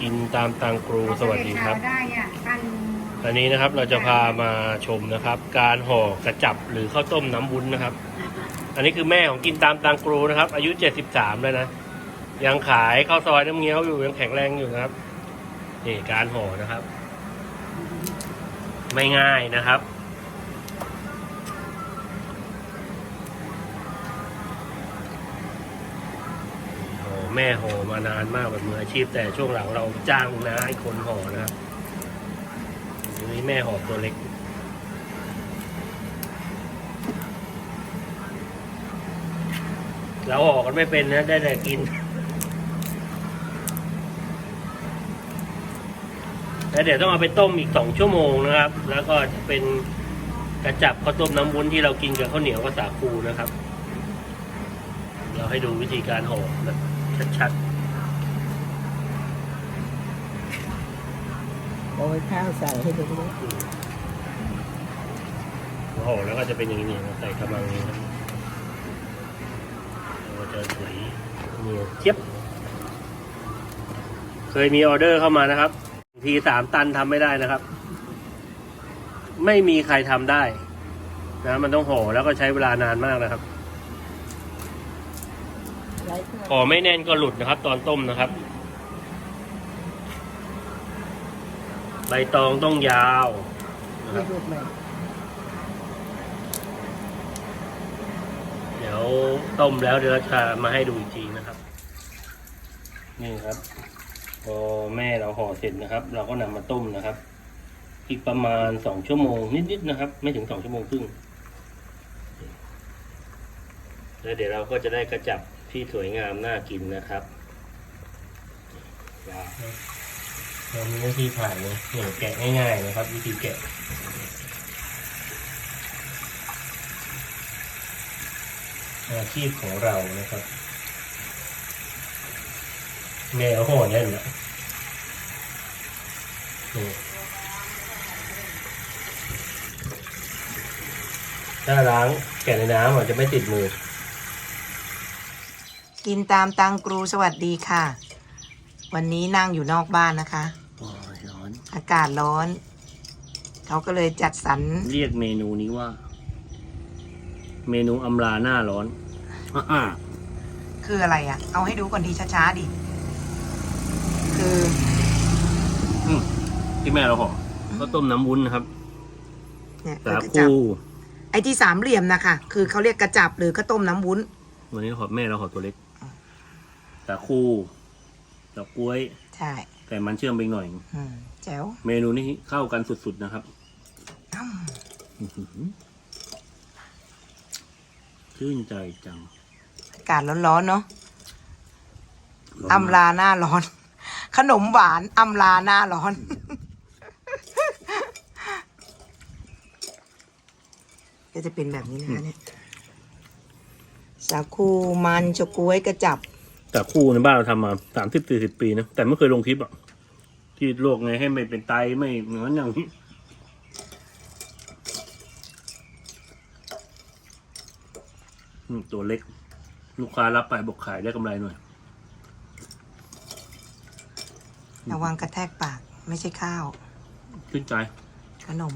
กินตามตังครูสวัสดีครับ ได้อะท่านอันนี้นะครับเราจะพามาชมนะครับ การห่อกระจับหรือข้าวต้มน้ำวุ้นนะครับ อันนี้คือแม่ของกินตามตังครูนะครับ อายุ 73 แล้วนะ ยังขายข้าวซอยน้ำเงี้ยวอยู่ยังแข็งแรงอยู่นะครับนี่การห่อนะครับ ไม่ง่ายนะครับ แม่ห่อมานานมากแบบมืออาชีพ แต่ช่วงหลังเราจ้างนะให้คนห่อนะครับนี้แม่ห่อตัวเล็กเราหอกันไม่เป็นนะ ได้แต่กิน แล้วเดี๋ยวต้องเอาไปต้มอีกสองชั่วโมงนะครับ แล้วก็จะเป็นกระจับข้าวต้มน้ำวุ้นที่เรากินกับข้าวเหนียวกับสาคูนะครับ เราให้ดูวิธีการห่อแบบ ชัดโอ้ยข้าวใส่ให้ดูด้วยๆอืมห่อแล้วก็จะเป็นอย่างนี้นะใส่กระมังนี้นะเราจะสวยเนียนเจี๊ยบ เคยมีออเดอร์เข้ามานะครับ ทีสามตันทำไม่ได้นะครับ ไม่มีใครทำได้นะมันต้องห่อแล้วก็ใช้เวลานานมากนะครับ ไร้ถ้วยห่อไม่แน่นก็หลุดนะครับ ตอนต้มนะครับ ใบตองต้องยาวนะคไม่รับรูปใหม่เดี๋ยวต้มแล้วเดี๋ยวจะมาให้ดูอีกทีนะครับ นี่ครับพอแม่เราห่อเสร็จนะครับ เราก็นำมาต้มนะครับ อีกประมาณสองชั่วโมงนิดๆนะครับ ไม่ถึงสองชั่วโมงครึ่งแล้วเดี๋ยวเราก็จะได้กระจับ ที่สวยงามน่ากินนะครับว้าวเรามีวิธีถ่านเนี่ยแกะง่ายๆนะครับ วิธีแกะอาชีพของเรานะครับแมวห่อแน่นนะถ้าล้างแกะในน้ำอาจจะไม่ติดมือ กินตามตังกรูสวัสดีค่ะ วันนี้นั่งอยู่นอกบ้านนะคะ โอ้ยร้อน อากาศร้อน เขาก็เลยจัดสรรเรียกเมนูนี้ว่า เมนูอำลาหน้าร้อนอ่าคืออะไรอะ่ะ เอาให้ดูก่อนดีช้าๆดิ คืออืมที่แม่เราห่อก็ต้มน้ำวุ้นนะครับ เนี่ยสาคือกระคูจับไอ้ที่สามเหลี่ยมนะคะคือเขาเรียกกระจับหรือข้าวต้มน้ำวุ้น วันนี้ห่อแม่เราห่อตัวเล็ก สาคูดอกกล้วย ใช่แต่มันเชื่อมไปอีกหน่อย อืมแจ๋วเมนูนี้เข้ากันสุดๆนะครับอ้ำอื้อหือชื่นใจจังอากาศร้อนๆเนาะร้นมกอำลาหน้าร้อน ขนมหวานอำลาหน้าร้อน ก็จะเป็นแบบนี้นะคะเนี่ยสาคูมันชะกล้วยกระจับ แต่คู่ในบ้านเราทำมาสามสิบสี่สิบปีนะแต่ไม่เคยลงคลิปอะที่โรคไงให้ไม่เป็นไตไม่เหมือนอย่างนี้อืมตัวเล็ก ลูกค้ารับไปบอกขายได้กำไรหน่อย ระวังกระแทกปากไม่ใช่ข้าว ชื่นใจ ขนม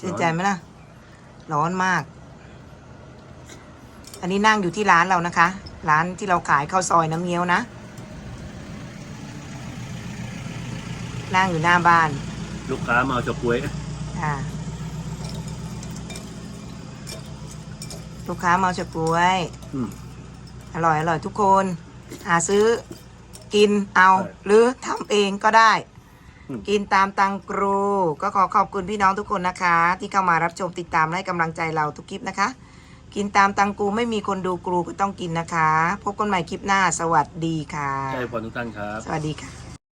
ชื่นใจไหมล่ะ ร้อนมาก อันนี้นั่งอยู่ที่ร้านเรานะคะ ร้านที่เราขายข้าวซอยน้ำเงี้ยวนะ นั่งอยู่หน้าบ้าน ลูกค้ามาเอาเฉาก๊วยอ่าลูกค้ามาเอาจากกล้วย อืมอร่อยอร่อยทุกคน หาซื้อกินเอาใช่หรือทำเองก็ได้ อืมกินตามตังกรู ก็ขอขอบคุณพี่น้องทุกคนนะคะ ที่เข้ามารับชมติดตามและให้กำลังใจเราทุกคลิปนะคะ กินตามตังกูไม่มีคนดูกรูก็ต้องกินนะคะ พบกันใหม่คลิปหน้า สวัสดีค่ะใจพรทุกท่านครับ สวัสดีค่ะ